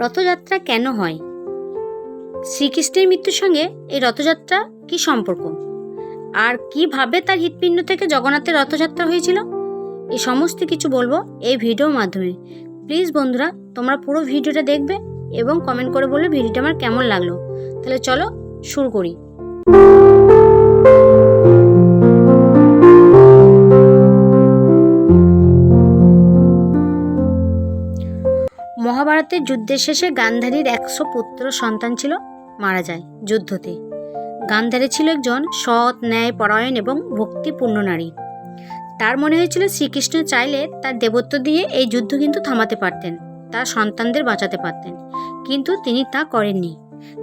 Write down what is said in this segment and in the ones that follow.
রথযাত্রা কেন হয়? শ্রীকৃষ্ণের মৃত্যুর সঙ্গে এই রথযাত্রা কি সম্পর্ক? আর কীভাবে তার হৃৎপিণ্ড থেকে জগন্নাথের রথযাত্রা হয়েছিল? এই সমস্ত কিছু বলব এই ভিডিওর মাধ্যমে। প্লিজ বন্ধুরা, তোমরা পুরো ভিডিওটা দেখবে এবং কমেন্ট করে বলবে ভিডিওটা আমার কেমন লাগল। তাহলে চলো শুরু করি। মহাভারতের যুদ্ধের শেষে গান্ধারীর একশো পুত্র সন্তান ছিল, মারা যায় যুদ্ধতে। গান্ধারী ছিল একজন সৎ ন্যায় পরায়ণ এবং ভক্তিপূর্ণ নারী। তার মনে হয়েছিল শ্রীকৃষ্ণ চাইলে তার দেবত্ব দিয়ে এই যুদ্ধ কিন্তু থামাতে পারতেন, তার সন্তানদের বাঁচাতে পারতেন, কিন্তু তিনি তা করেননি।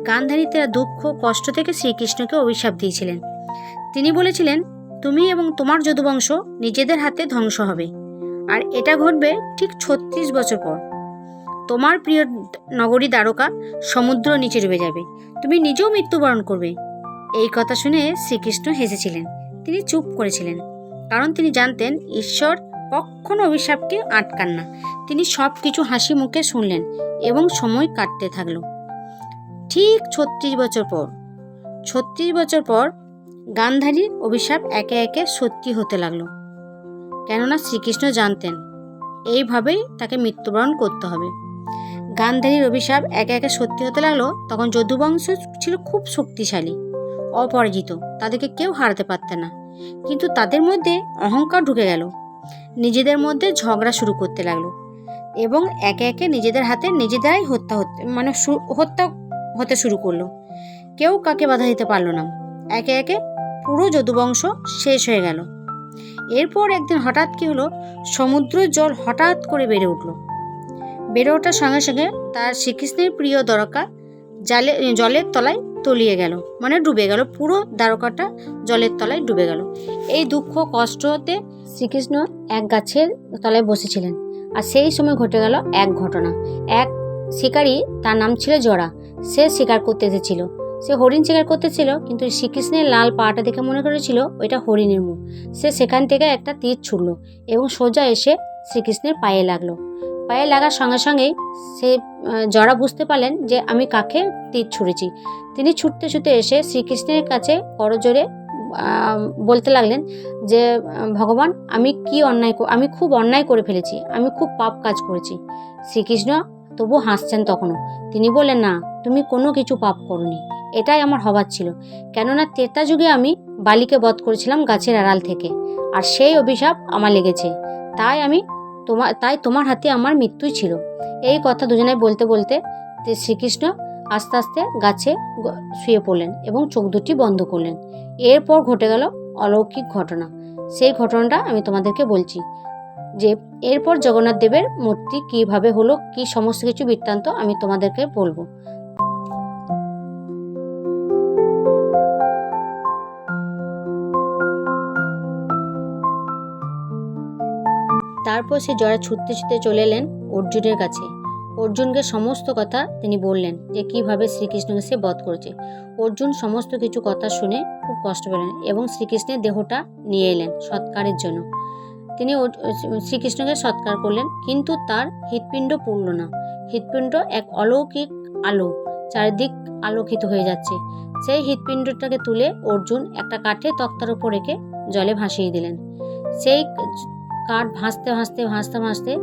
গান্ধারী তার দুঃখ, কষ্ট থেকে শ্রীকৃষ্ণকে অভিশাপ দিয়েছিলেন। তিনি বলেছিলেন, তুমি এবং তোমার যদুবংশ নিজেদের হাতে ধ্বংস হবে। আর এটা ঘটবে ঠিক ছত্রিশ বছর পর। তোমার প্রিয় নগরী দ্বারকা সমুদ্র নিচে ডুবে যাবে। তুমি নিজেও মৃত্যুবরণ করবে। এই কথা শুনে শ্রীকৃষ্ণ হেসেছিলেন। তিনি চুপ করেছিলেন, কারণ তিনি জানতেন ঈশ্বর কখনো অভিশাপকে আটকান না। তিনি সব কিছু হাসি মুখে শুনলেন এবং সময় কাটতে থাকল। ঠিক ছত্রিশ বছর পর, ছত্রিশ বছর পর গান্ধারীর অভিশাপ একে একে সত্যি হতে লাগল। কেননা শ্রীকৃষ্ণ জানতেন, এইভাবেই তাকে মৃত্যুবরণ করতে হবে। গান্ধারীর অভিশাপ একে একে সত্যি হতে লাগল, তখন যদুবংশ ছিল খুব শক্তিশালী, অপরাজিত, তাদেরকে কেউ হারাতে পারতে না। কিন্তু তাদের মধ্যে অহংকার ঢুকে গেল, নিজেদের মধ্যে ঝগড়া শুরু করতে লাগল এবং একে একে নিজেদের হাতে নিজেদেরাই হত্যা হতে মানে হত্যা হতে শুরু করল। কেউ কাকে বাধা দিতে পারল না। একে একে পুরো যদুবংশ শেষ হয়ে গেল। এরপর একদিন হঠাৎ কি হলো সমুদ্রের জল হঠাৎ করে বেড়ে উঠল। বেড়ে ওঠার সঙ্গে সঙ্গে তার শ্রীকৃষ্ণের প্রিয় দ্বারকা জালে, জলের তলায় তলিয়ে গেল। মানে ডুবে গেল। পুরো দ্বারকাটা জলের তলায় ডুবে গেল। এই দুঃখ, কষ্টতে শ্রীকৃষ্ণ এক গাছের তলায় বসেছিলেন। আর সেই সময় ঘটে গেল এক ঘটনা। এক শিকারী, তার নাম ছিল জরা সে শিকার করতে এসেছিল। সে হরিণ শিকার করতেছিল কিন্তু শ্রীকৃষ্ণের লাল পাটা দেখে মনে করেছিল ওইটা হরিণের মুখ। সে সেখান থেকে একটা তীর ছুড়ল এবং সোজা এসে শ্রীকৃষ্ণের পায়ে লাগল। পায়ে লাগার সঙ্গে সঙ্গেই সে জরা বুঝতে পারলেন যে আমি কাকে তীর ছুঁড়েছি, তিনি ছুটতে ছুটতে এসে শ্রীকৃষ্ণের কাছে করজোরে বলতে লাগলেন যে ভগবান, আমি কি অন্যায় আমি খুব অন্যায় করে ফেলেছি, আমি খুব পাপ কাজ করেছি। শ্রীকৃষ্ণ তবু হাসছেন তখনও। তিনি বললেন, না, তুমি কোনো কিছু পাপ করনি। এটাই আমার হবার ছিল। কেননা তেতা যুগে আমি বালিকে বধ করেছিলাম গাছের আড়াল থেকে। আর সেই অভিশাপ আমার লেগেছে। তাই আমি তোমার তাই তোমার হাতে আমার মৃত্যুই ছিল। এই কথা দুজনে বলতে বলতে শ্রীকৃষ্ণ আস্তে আস্তে গাছে শুয়ে পড়লেন এবং চোখ দুটি বন্ধ করলেন। এরপর ঘটে গেল অলৌকিক ঘটনা। সেই ঘটনাটা আমি তোমাদেরকে বলছি যে, এরপর জগন্নাথ দেবের মূর্তি কীভাবে হলো, কি সমস্ত কিছু বৃত্তান্ত আমি তোমাদেরকে বলব। তারপর সে জয়া ছুটতে ছুটতে চলে এলেন অর্জুনের কাছে। অর্জুনকে সমস্ত কথা তিনি বললেন যে, কীভাবে শ্রীকৃষ্ণকে সে বধ করেছে। অর্জুন সমস্ত কিছু কথা শুনে খুব কষ্ট পেলেন এবং শ্রীকৃষ্ণের দেহটা নিয়ে এলেন সৎকারের জন্য। তিনি শ্রীকৃষ্ণকে সৎকার করলেন, কিন্তু তার হৃৎপিণ্ড পূর্ণ না। হৃৎপিণ্ড এক অলৌকিক আলো, চারিদিক আলোকিত হয়ে যাচ্ছে। সেই হৃৎপিণ্ডটাকে তুলে অর্জুন একটা কাঠে তক্তার উপর রেখে জলে ভাসিয়ে দিলেন। সেই কাঠ ভাসতে ভাসতে ভাসতে ভাসতে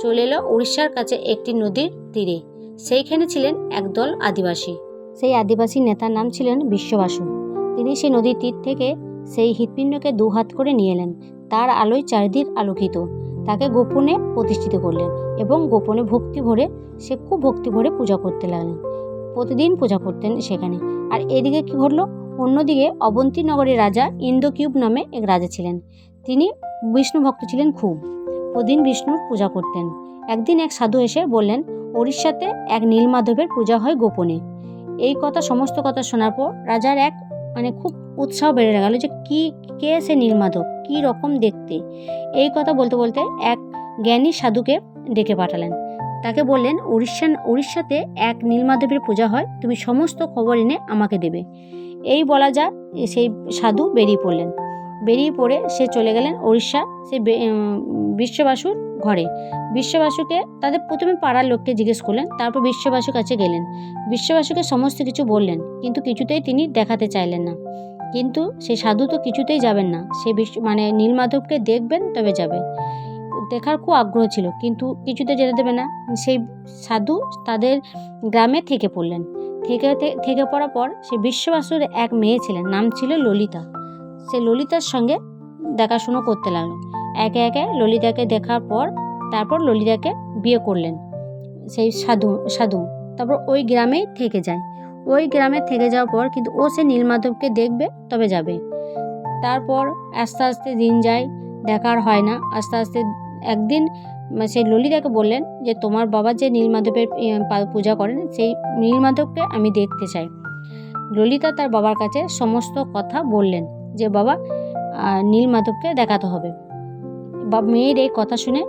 চলে এলো উড়িষ্যার কাছে একটি নদীর তীরে। সেইখানে ছিলেন একদল আদিবাসী। সেই আদিবাসী নেতার নাম ছিলেন বিশ্ববাসু। তিনি সেই নদীর তীর থেকে সেই হৃৎপিণ্ডকে দুহাত করে নিয়ে এলেন। তার আলোয় চারিদিক আলোকিত। তাকে গোপনে প্রতিষ্ঠিত করলেন এবং গোপনে ভক্তি ভরে, সে খুব ভক্তি ভরে পূজা করতে লাগলেন। প্রতিদিন পূজা করতেন সেখানে। আর এদিকে কি ঘটলো? অন্যদিকে অবন্তী নগরের রাজা ইন্দ্রকিউব নামে এক রাজা ছিলেন। তিনি বিষ্ণু ভক্ত ছিলেন খুব। প্রতিদিন বিষ্ণুর পূজা করতেন। একদিন এক সাধু এসে বললেন উড়িষ্যাতে এক নীলমাধবের পূজা হয় গোপনে। এই কথা সমস্ত কথা শোনার পর রাজার এক মানে খুব উৎসাহ বেড়ে গেল যে কি, কে সে নীলমাধব? কি রকম দেখতে? এই কথা বলতে বলতে এক জ্ঞানী সাধুকে ডেকে পাঠালেন। তাকে বললেন উড়িষ্যা উড়িষ্যাতে এক নীলমাধবের পূজা হয়, তুমি সমস্ত খবর এনে আমাকে দেবে। এই বলা যা সেই সাধু বেরিয়ে পড়লেন। বেরিয়ে পড়ে সে চলে গেলেন উড়িষ্যা সে বিশ্ববাসুর ঘরে। বিশ্ববাসুকে, তাদের প্রথমে পাড়ার লোককে জিজ্ঞেস করলেন, তারপর বিশ্ববাসুর কাছে গেলেন। বিশ্ববাসুকে সমস্ত কিছু বললেন, কিন্তু কিছুতেই তিনি দেখাতে চাইলেন না। কিন্তু সেই সাধু তো কিছুতেই যাবেন না। সে বিশ্ব মানে নীলমাধবকে দেখবেন, তবে যাবে। দেখার খুব আগ্রহ ছিল, কিন্তু কিছুতে যেতে দেবে না। সেই সাধু তাদের গ্রামে থেকে পড়লেন। থেকে থেকে পড়ার পর সে বিশ্ববাসুর এক মেয়ে ছিলেন, নাম ছিল ললিতা। সে ললিতার সঙ্গে দেখাশুনো করতে লাগল। একে একে ললিতাকে দেখার পর তারপর ললিতাকে বিয়ে করলেন সেই সাধু সাধু। তারপর ওই গ্রামেই থেকে যায়। ওই গ্রামে থেকে যাওয়ার পর কিন্তু ও সে নীলমাধবকে দেখবে তবে যাবে। তারপর আস্তে আস্তে দিন যায় দেখার হয় না। আস্তে আস্তে একদিন সেই ললিতাকে বললেন যে তোমার বাবা যে নীলমাধবের ইয়ে, পূজা করেন সেই নীলমাধবকে আমি দেখতে চাই। ললিতা তার বাবার কাছে সমস্ত কথা বললেন। যে বাবা আহ, নীলমাধবকে দেখাতে হবে। বা মেয়ের এই কথা শুনে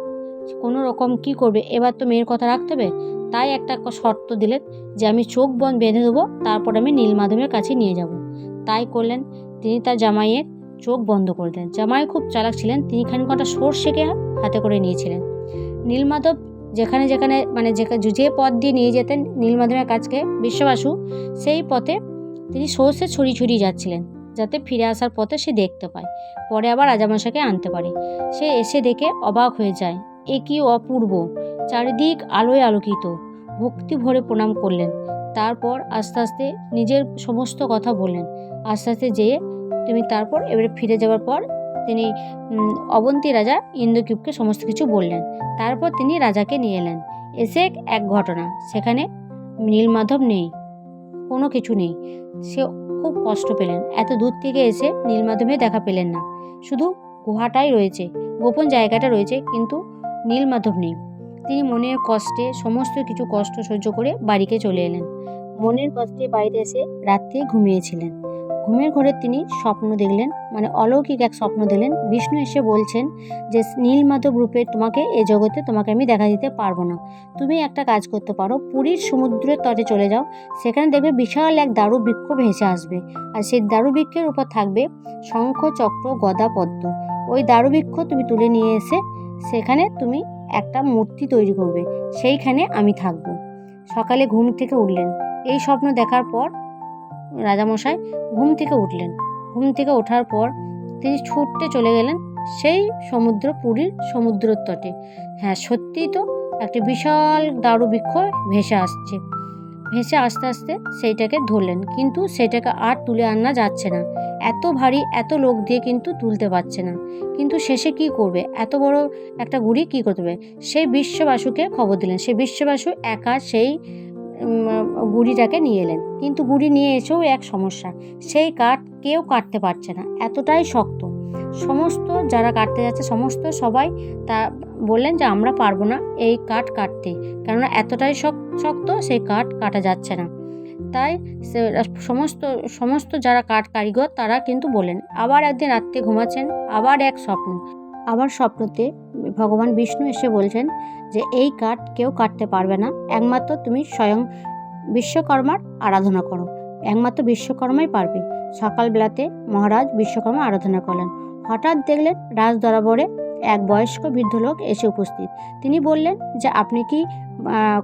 কোনো রকম কি করবে? এবার তো মেয়ের কথা রাখতে হবে। তাই একটা শর্ত দিলেন যে আমি চোখ বন্ধ বেঁধে দেবো তারপর আমি নীলমাধবের কাছে নিয়ে যাব। তাই করলেন তিনি তার জামাইয়ের চোখ বন্ধ করে দেন জামাই খুব চালাক ছিলেন তিনি খানিকটা সর্ষেকে হাতে করে নিয়েছিলেন। নীলমাধব যেখানে যেখানে মানে যে পথ দিয়ে নিয়ে যেতেন নীলমাধবের কাছকে বিশ্ববাসু সেই পথে তিনি সর্ষে ছড়িয়ে ছড়িয়ে যাচ্ছিলেন। যাতে ফিরে আসার পথে সে দেখতে পায়। পরে আবার রাজামশাকে আনতে পারে। সে এসে দেখে অবাক হয়ে যায়। এ কি অপূর্ব! চারিদিক আলোয় আলোকিত। ভক্তি ভরে প্রণাম করলেন। তারপর আস্তে আস্তে নিজের সমস্ত কথা বললেন। আস্তে আস্তে যেয়ে তুমি তারপর এবারে ফিরে যাওয়ার পর তিনি অবন্তী রাজা ইন্দ্রকিপকে সমস্ত কিছু বললেন। তারপর তিনি রাজাকে নিয়ে এলেন। এসে এক ঘটনা। সেখানে নীলমাধব নেই। কোনো কিছু নেই। সে খুব কষ্ট পেলেন। এত দূর থেকে এসে নীলমাধবে দেখা পেলেন না। শুধু গুহাটাই রয়েছে, গোপন জায়গাটা রয়েছে, কিন্তু নীলমাধব নেই। তিনি মনের কষ্টে, সমস্ত কিছু কষ্ট সহ্য করে বাড়িকে চলে এলেন। মনের কষ্টে বাড়িতে এসে রাত্রে ঘুমিয়েছিলেন। ঘুমের ঘরে তিনি স্বপ্ন দেখলেন মানে অলৌকিক এক স্বপ্ন দেখলেন। বিষ্ণু এসে বলছেন যে নীলমাধব রূপে তোমাকে এ জগতে তোমাকে আমি দেখা দিতে পারব না। তুমি একটা কাজ করতে পারো, পুরীর সমুদ্রের তটে চলে যাও। সেখানে দেখবে বিশাল এক দারু বৃক্ষ ভেসে আসবে। আর সেই দারু বৃক্ষের উপর থাকবে শঙ্খ, চক্র, গদা, পদ্ম। ওই দারু বৃক্ষ তুমি তুলে নিয়ে এসে সেখানে তুমি একটা মূর্তি তৈরি করবে। সেইখানে আমি থাকব। সকালে ঘুম থেকে উঠলেন। এই স্বপ্ন দেখার পর রাজামশাই ঘুম থেকে উঠলেন। ঘুম থেকে ওঠার পর তিনি ছুটতে চলে গেলেন সেই সমুদ্র পুরীর সমুদ্রের তটে হ্যাঁ সত্যিই তো একটা বিশাল দারু বৃক্ষ ভেসে আসছে। ভেসে আস্তে আস্তে সেইটাকে ধরলেন, কিন্তু সেটাকে আর তুলে আনা যাচ্ছে না। এত ভারী, এত লোক দিয়ে কিন্তু তুলতে পারছে না। কিন্তু শেষে কি করবে? এত বড় একটা গুড়ি কি করতে হবে সেই বিশ্ববাসুকে খবর দিলেন। সেই বিশ্ববাসু একা সেই গুড়িটাকে নিয়ে এলেন। কিন্তু গুড়ি নিয়ে এসেও এক সমস্যা, সেই কাঠ কেউ কাটতে পারছে না, এতটাই শক্ত। সমস্ত যারা কাটতে যাচ্ছে, সমস্ত সবাই তা বললেন যে, আমরা পারব না এই কাঠ কাটতে। কেননা এতটাই শক্ত সেই কাঠ কাটা যাচ্ছে না। তাই সমস্ত সমস্ত যারা কাঠ কারিগর, তারা কিন্তু বলেন, আবার একদিন রাত্রে ঘুমাচ্ছেন, আবার এক স্বপ্ন। আবার স্বপ্নতে ভগবান বিষ্ণু এসে বলছেন যে, এই কাঠ কেউ কাটতে পারবে না। একমাত্র তুমি স্বয়ং বিশ্বকর্মার আরাধনা করো। একমাত্র বিশ্বকর্মাই পারবে। সকালবেলাতে মহারাজ বিশ্বকর্মা আরাধনা করলেন। হঠাৎ দেখলেন রাজ দরবারে এক বয়স্ক বৃদ্ধ লোক এসে উপস্থিত। তিনি বললেন যে, আপনি কি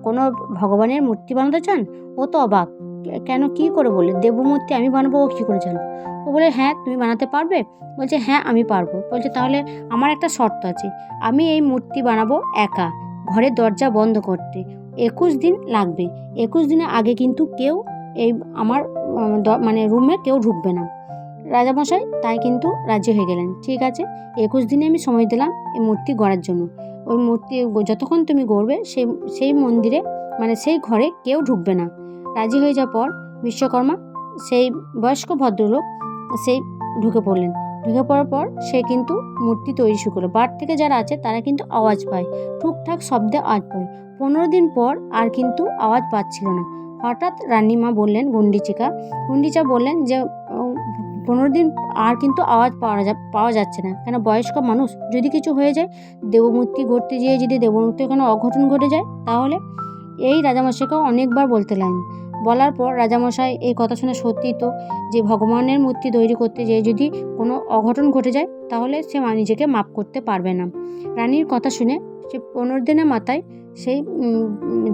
কোনো ভগবানের মূর্তি বানাতে চান? ও তো অবাক। "কে- কেন কি করে বললে? দেবমূর্তি আমি বানাবো, ও কী করে জানো ও বলে হ্যাঁ তুমি বানাতে পারবে? বলছে হ্যাঁ আমি পারব। বলছে, তাহলে আমার একটা শর্ত আছে। আমি এই মূর্তি বানাবো একা, ঘরের দরজা বন্ধ করতে। একুশ দিন লাগবে। একুশ দিনের আগে কিন্তু কেউ এই আমার মানে রুমে কেউ ঢুকবে না। রাজামশাই তাই কিন্তু রাজি হয়ে গেলেন। ঠিক আছে, একুশ দিনে আমি সময় দিলাম এই মূর্তি গড়ার জন্য। ওই মূর্তি, যতক্ষণ তুমি গড়বে, সেই সেই মন্দিরে মানে সেই ঘরে কেউ ঢুকবে না। রাজি হয়ে যাওয়ার পর বিশ্বকর্মা সেই বয়স্ক ভদ্রলোক সেই ঢুকে পড়লেন। ঢুকে পড়ার পর সে কিন্তু মূর্তি তৈরি শুরু করল। বার থেকে যারা আছে তারা কিন্তু আওয়াজ পায় টুকটাক শব্দে আওয়াজ পায়। পনেরো দিন পর আর কিন্তু আওয়াজ পাচ্ছিল না। হঠাৎ রানীমা বললেন গুন্ডিচিকা গুন্ডিচা বললেন যে পনেরো দিন আর কিন্তু আওয়াজ পাওয়া যা, পাওয়া যাচ্ছে না। কেন বয়স্ক মানুষ যদি কিছু হয়ে যায়, দেবমূর্তি ঘটতে যেয়ে যদি দেবমূর্তি কোনো অঘটন ঘটে যায়, তাহলে এই রাজামশাইকেও অনেকবার বলতে লাগলেন। বলার পর রাজামশাই এই কথা শুনে সত্যি তো যে ভগবানের মূর্তি তৈরি করতে যেয়ে যদি কোনো অঘটন ঘটে যায়, তাহলে সে নিজেকে মাপ করতে পারবে না। রানীর কথা শুনে সে পনেরো দিনের মাথায় সেই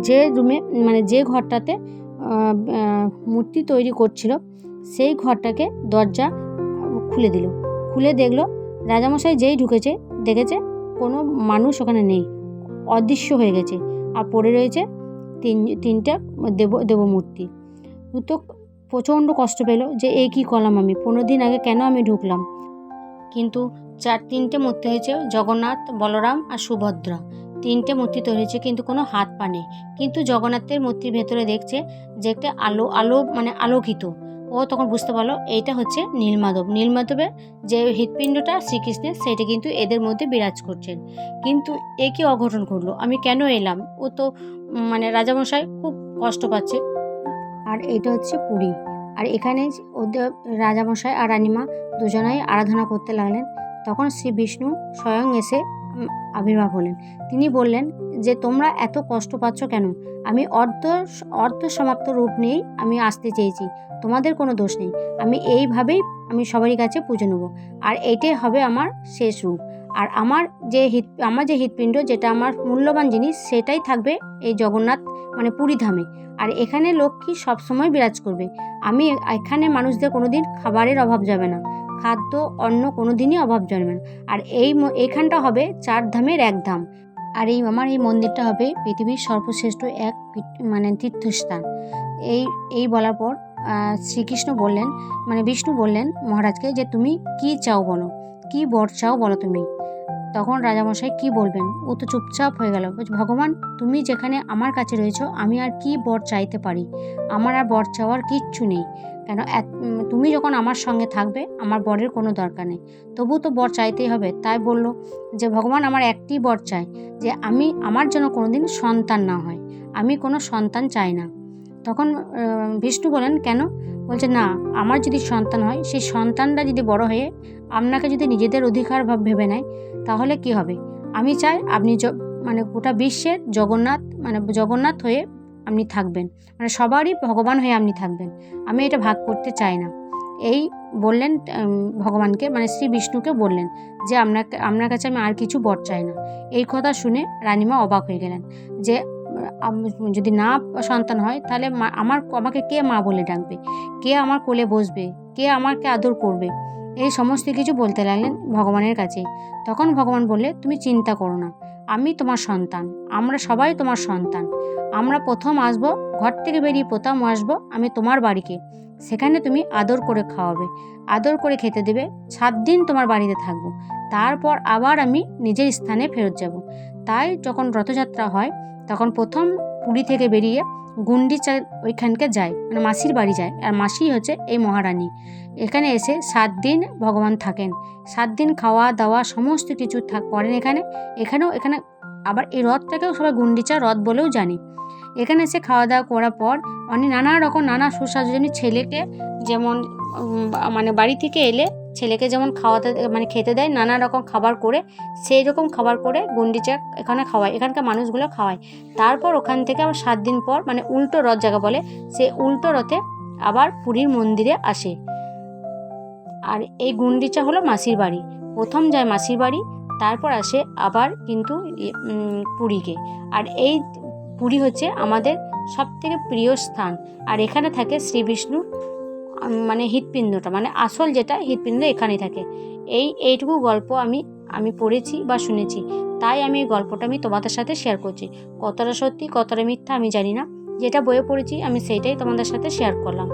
যে রুমে মানে যে ঘরটাতে মূর্তি তৈরি করছিল, সেই ঘরটাকে দরজা খুলে দিল। খুলে দেখল রাজামশাই যেই ঢুকেছে, দেখেছে কোনো মানুষ ওখানে নেই, অদৃশ্য হয়ে গেছে, আর পড়ে রয়েছে তিন, তিনটা দেব, দেবমূর্তি। তো প্রচণ্ড কষ্ট পেল যে এই কী করলাম আমি? পনেরো দিন আগে কেন আমি ঢুকলাম? কিন্তু চার, তিনটে মূর্তি হয়েছে জগন্নাথ, বলরাম আর সুভদ্রা। তিনটে মূর্তি তৈরি হয়েছে, কিন্তু কোনো হাত পা নেই। কিন্তু জগন্নাথের মূর্তির ভেতরে দেখছে যে, একটা আলো আলো মানে আলোকিত। ও তখন বুঝতে পারল এইটা হচ্ছে নীলমাধব নীলমাধবের যে হৃৎপিণ্ডটা শ্রীকৃষ্ণের, সেটা কিন্তু এদের মধ্যে বিরাজ করছেন কিন্তু এ কি অঘটন করল আমি কেন এলাম? ও তো মানে রাজামশাই খুব কষ্ট পাচ্ছে। আর এটা হচ্ছে পুরী। আর এখানে ওদের রাজামশাই আর রানিমা দুজনাই আরাধনা করতে লাগলেন। তখন শ্রী বিষ্ণু স্বয়ং এসে আবির্ভাব হলেন। তিনি বললেন যে তোমরা এত কষ্ট পাচ্ছ কেন? আমি অর্ধ অর্ধ সমাপ্ত রূপ নিয়েই আমি আসতে চেয়েছি। তোমাদের কোনো দোষ নেই। আমি এইভাবেই আমি সবারই কাছে পুজো নেব। আর এইটাই হবে আমার শেষ রূপ। আর আমার যে হৃৎ আমার যে হৃৎপিণ্ড, যেটা আমার মূল্যবান জিনিস, সেটাই থাকবে এই জগন্নাথ মানে পুরী ধামে। আর এখানে লক্ষ্মী সবসময় বিরাজ করবে। আমি এখানে মানুষদের কোনো দিন খাবারের অভাব যাবে না। খাদ্য অন্য কোনো দিনই অভাব জন্মে না। আর এই এইখানটা হবে চার ধামের এক ধাম। আর এই আমার এই মন্দিরটা হবে পৃথিবীর সর্বশ্রেষ্ঠ এক মানে তীর্থস্থান। এই এই বলার পর শ্রীকৃষ্ণ বললেন মানে বিষ্ণু বললেন মহারাজকে যে তুমি কি চাও বলো? কি বর চাও বলো তুমি? তখন রাজামশাই কি বলবেন? ও তো চুপচাপ হয়ে গেল। ভগবান, তুমি যেখানে আমার কাছে রয়েছো, আমি আর কি বর চাইতে পারি? আমার আর বর চাওয়ার কিচ্ছু নেই। কেন তুমি যখন আমার সঙ্গে থাকবে, আমার বরের কোনো দরকার নেই। তবু তো বর চাইতেই হবে। তাই বলল যে, ভগবান, আমার একটি বর চাই, যে আমি, আমার যেন কোনোদিন সন্তান না হয়। আমি কোনো সন্তান চাই না। তখন বিষ্ণু বলেন, কেন? বলছে, না, আমার যদি সন্তান হয়, সেই সন্তানরা যদি বড় হয়ে আপনাকে যদি নিজেদের অধিকার ভাব ভেবে নেয় তাহলে কি হবে? আমি চাই আপনি মানে গোটা বিশ্বের জগন্নাথ মানে জগন্নাথ হয়ে আপনি থাকবেন। মানে সবারই ভগবান হয়ে আপনি থাকবেন। আমি এটা ভাগ করতে চাই না। এই বললেন ভগবানকে মানে শ্রী বিষ্ণুকে বললেন যে আপনাকে, আপনার কাছে আমি আর কিছু বর চাই না। এই কথা শুনে রানীমা অবাক হয়ে গেলেন যে যদি না সন্তান হয় তাহলে আমার, আমাকে কে মা বলে ডাকবে? কে আমার কোলে বসবে? কে আমাকে আদর করবে? এই সমস্ত কিছু বলতে লাগলেন ভগবানের কাছে। তখন ভগবান বললে, তুমি চিন্তা করো না, আমি তোমার সন্তান, আমরা সবাই তোমার সন্তান। আমরা প্রথম আসব, ঘর থেকে বেরিয়ে প্রথম আসব আমি তোমার বাড়িকে। সেখানে তুমি আদর করে খাওয়াবে, আদর করে খেতে দেবে, সাত দিন তোমার বাড়িতে থাকব। তারপর আবার আমি নিজের স্থানে ফেরত যাব। তাই যখন রথযাত্রা হয়, তখন প্রথম পুরী থেকে বেরিয়ে গুন্ডিচা ওইখানকে যায় মানে মাসির বাড়ি যায়, আর মাসি হচ্ছে এই মহারানী। এখানে এসে সাত দিন ভগবান থাকেন। সাত দিন খাওয়া দাওয়া সমস্ত কিছু থাক করেন এখানে। এখানেও এখানে আবার এই রথটাকেও সবাই গুন্ডিচা রথ বলেও জানি। এখানে এসে খাওয়া দাওয়া করার পর অনেক নানা রকম নানা সুস্বাদু ছেলেকে যেমন মানে বাড়ি থেকে এলে ছেলেকে যেমন খাওয়াতে মানে খেতে দেয় নানা রকম খাবার করে সেই রকম খাবার করে গুন্ডিচা এখানে খাওয়ায় এখানকার মানুষগুলো খাওয়ায়। তারপর ওখান থেকে আবার সাত দিন পর মানে উল্টো রথ জায়গা বলে সেই উল্টো রথে আবার পুরীর মন্দিরে আসে। আর এই গুন্ডিচা হলো মাসির বাড়ি। প্রথম যায় মাসির বাড়ি তারপর আসে আবার কিন্তু পুরীকে। আর এই পুরী হচ্ছে আমাদের সব থেকে প্রিয় স্থান। আর এখানে থাকে শ্রী বিষ্ণুর উম, মানে হৃৎপিণ্ডটা মানে আসল যেটা হৃৎপিণ্ড এখানেই থাকে। এই, এইটুকু গল্প আমি আমি পড়েছি বা শুনেছি, তাই আমি এই গল্পটা আমি তোমাদের সাথে শেয়ার করছি। কতটা সত্যি, কতটা মিথ্যা আমি জানি না। যেটা বইয়ে পড়েছি, আমি সেইটাই তোমাদের সাথে শেয়ার করলাম।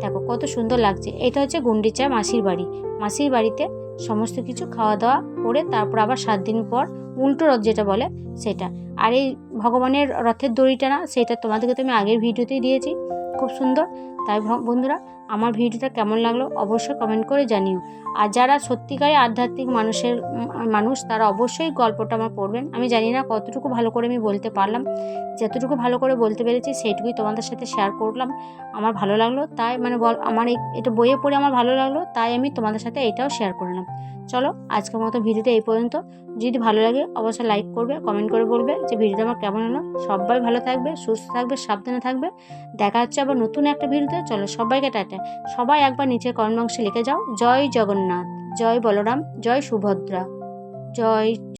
দেখো, কত সুন্দর লাগছে। এটা হচ্ছে গুন্ডিচা মাসির বাড়ি। মাসির বাড়িতে সমস্ত কিছু খাওয়া দাওয়া করে তারপর আবার সাত দিন পর উল্টো রথ যেটা বলে সেটা। আর এই ভগবানের রথের দড়িটা না, সেটা তোমাদেরকে তো আমি আগের ভিডিওতেই দিয়েছি। খুব সুন্দর। তাই বন্ধুরা, আমার ভিডিওটা কেমন লাগল অবশ্যই কমেন্ট করে জানিও। আর যারা সত্যিকারের আধ্যাত্মিক মানুষের মানুষ, তারা অবশ্যই গল্পটা আমার পড়বেন। আমি জানি না কতটুকু ভালো করে আমি বলতে পারলাম। যতটুকু ভালো করে বলতে পেরেছি, সেইটুকুই তোমাদের সাথে শেয়ার করলাম। আমার ভালো লাগল, তাই মানে বল, আমার এই, এটা বইয়ে পড়ে আমার ভালো লাগল, তাই আমি তোমাদের সাথে এটাও শেয়ার করলাম। চলো, আজকের মতো ভিডিওটা এই পর্যন্ত। যদি ভালো লাগে, অবশ্যই লাইক করবে কমেন্ট করে বলবে যে ভিডিওটা আমার কেমন হলো। সবাই ভালো থাকবে, সুস্থ থাকবে, সাবধানে থাকবে। দেখা হচ্ছে আবার নতুন একটা ভিডিওতে চলো সবাইকে টাটা। সবাই একবার নিচের বক্সে লিখে যাও, জয় জগন্নাথ, জয় বলরাম, জয় সুভদ্রা, জয়